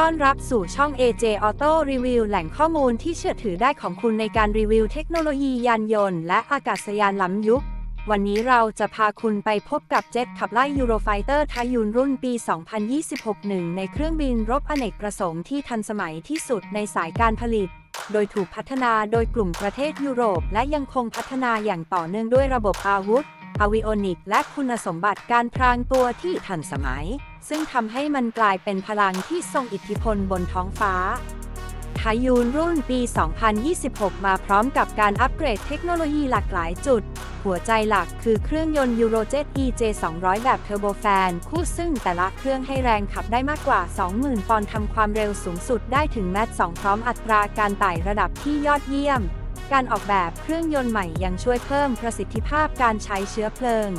ต้อนรับสู่ช่อง AJ Auto Review แหล่งข้อมูลที่เชื่อถือได้ของคุณในการรีวิวเทคโนโลยียานยนต์และอากาศยานล้ำยุค วันนี้เราจะพาคุณไปพบกับเจ็ตขับไล่ Eurofighter ทายุนรุ่นปี 2026หนึ่งในเครื่องบินรบอเนกประสงค์ที่ทันสมัยที่สุดในสายการผลิต โดยถูกพัฒนาโดยกลุ่มประเทศยุโรป และยังคงพัฒนาอย่างต่อเนื่องด้วยระบบอาวุธอวิโอนิก และคุณสมบัติการพรางตัวที่ทันสมัย ซึ่งทำให้มันกลายเป็นพลังที่ทรงอิทธิพลบนท้องฟ้าทายูนรุ่นปี 2026 มาพร้อมกับการอัปเกรดเทคโนโลยีหลากหลายจุด หัวใจหลักคือเครื่องยนต์ Eurojet EJ 200 แบบเทอร์โบแฟน คู่ซึ่งแต่ละเครื่องให้แรงขับได้มากกว่า 20,000 ปอนด์ทำความเร็วสูงสุดได้ถึงแมต2พร้อมอัตราการไต่ระดับที่ยอดเยี่ยม การออกแบบเครื่องยนต์ใหม่ยังช่วยเพิ่มประสิทธิภาพการใช้เชื้อเพลิง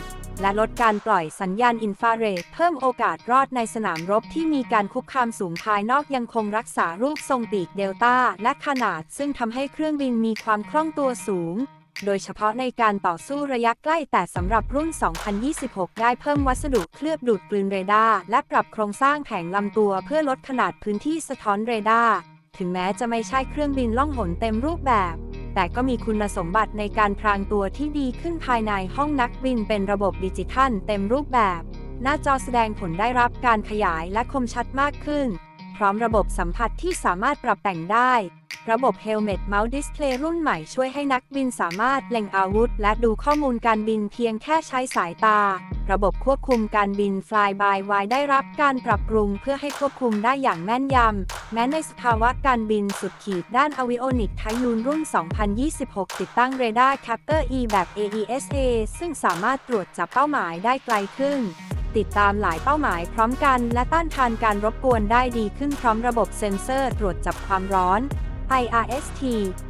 และลดการปล่อยสัญญาณอินฟราเรดเพิ่มโอกาสรอดในสนามรบที่มีการคุกคามสูงภายนอกยังคงรักษารูปทรงปีกเดลต้าและขนาด ซึ่งทำให้เครื่องบินมีความคล่องตัวสูง โดยเฉพาะในการต่อสู้ระยะใกล้แต่สำหรับรุ่น 2026 ได้เพิ่มวัสดุเคลือบดูดกลืนเรดาร์และปรับโครงสร้างแผงลำตัวเพื่อลดขนาดพื้นที่สะท้อนเรดาร์ถึงแม้จะไม่ใช่เครื่องบินล่องหนเต็มรูปแบบ แต่ก็มีคุณสมบัติในการพรางตัวที่ดีขึ้นภายในห้องนักบินเป็นระบบดิจิทัลเต็มรูปแบบ หน้าจอแสดงผลได้รับการขยายและคมชัดมากขึ้น พร้อมระบบสัมผัสที่สามารถปรับแต่งได้ ระบบ Helmet Mount Display รุ่นใหม่ช่วยให้นักบินสามารถเล็งอาวุธ และดูข้อมูลการบินเพียงแค่ใช้สายตา ระบบควบคุมการบิน Fly by Wire ได้รับการปรับปรุงเพื่อให้ควบคุมได้อย่างแม่นยำ แม้ในสภาวะการบินสุดขีดด้านอวิโอนิกทายูนรุ่น 2026 ติดตั้งเรดาร์ Captor E แบบ AESA ซึ่งสามารถตรวจจับเป้าหมายได้ไกลขึ้น ติดตามหลายเป้าหมายพร้อมกัน และต้านทานการรบกวนได้ดีขึ้นพร้อมระบบเซ็นเซอร์ตรวจจับความร้อน IRST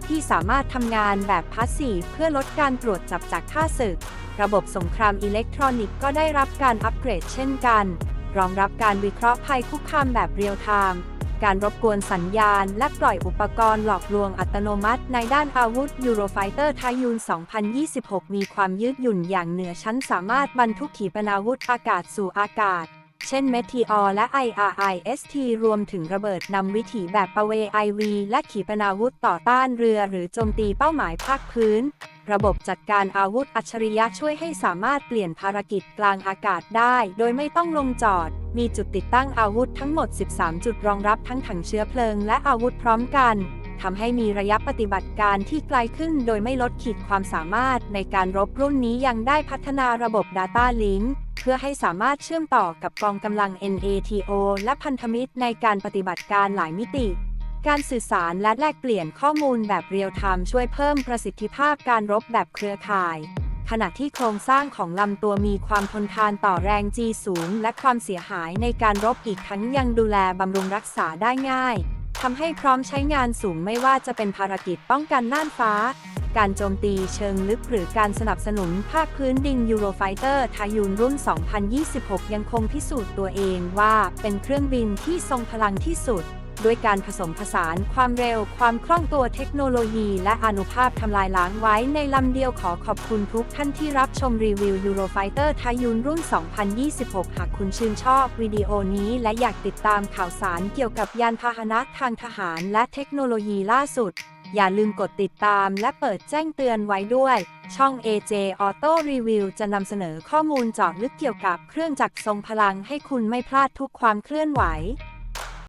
ที่สามารถทำงานแบบพาสซีฟเพื่อลดการตรวจจับจากค่าศึก ระบบสงครามอิเล็กทรอนิกส์ก็ได้รับการอัปเกรดเช่นกัน รองรับการวิเคราะห์ภัยคุกคามแบบเรียลไทม์ การรบกวนสัญญาณ และปล่อยอุปกรณ์หลอกลวงอัตโนมัติ ในด้านอาวุธ Eurofighter ทายูน2026 มีความยืดหยุ่นอย่างเหนือชั้นสามารถบรรทุกขีปนาวุธอากาศสู่อากาศ เช่น Meteor และ IRIST รวมถึงระเบิดนำวิถีแบบปะเว IV และขีปนาวุธต่อต้านเรือหรือโจมตีเป้าหมายภาคพื้น ระบบจัดการอาวุธอัจฉริยะช่วยให้สามารถเปลี่ยนภารกิจกลางอากาศได้ โดยไม่ต้องลงจอด มีจุดติดตั้งอาวุธทั้งหมด 13 จุดรองรับทั้งถังเชื้อเพลิงและอาวุธพร้อมกันทำให้มีระยะปฏิบัติการที่ไกลขึ้นโดยไม่ลดขีดความสามารถในการรบรุ่นนี้ยังได้พัฒนาระบบ Data Link เพื่อให้สามารถเชื่อมต่อกับกองกำลัง NATO และพันธมิตรในการปฏิบัติการหลายมิติ การสื่อสารและแลกเปลี่ยนข้อมูลแบบเรียลไทม์ช่วยเพิ่มประสิทธิภาพการรบแบบเครือข่าย ขณะที่โครงสร้างของลำตัวมีความทนทานต่อแรง G สูง และความเสียหายในการรบอีกทั้งยังดูแลบำรุงรักษาได้ง่ายทำให้พร้อมใช้งานสูงไม่ว่าจะเป็นภารกิจป้องกันน่านฟ้า การโจมตีเชิงลึกหรือการสนับสนุนภาคพื้นดิน Eurofighter ทายูนรุ่น 2026 ยังคงพิสูจน์ตัวเองว่าเป็นเครื่องบินที่ทรงพลังที่สุด ด้วยการผสมผสาน ความเร็ว ความคล่องตัวเทคโนโลยี และอนุภาพทำลายล้างไว้ในลำเดียวขอขอบคุณทุกท่านที่รับชมรีวิว Eurofighter ทายูนรุ่น 2026 หากคุณชื่นชอบวิดีโอนี้และอยากติดตามข่าวสารเกี่ยวกับยานพาหนะทางทหารและเทคโนโลยีล่าสุด อย่าลืมกดติดตามและเปิดแจ้งเตือนไว้ด้วย ช่อง AJ Auto Review จะนำเสนอข้อมูลเจาะลึกเกี่ยวกับเครื่องจักรทรงพลังให้คุณไม่พลาดทุกความเคลื่อนไหว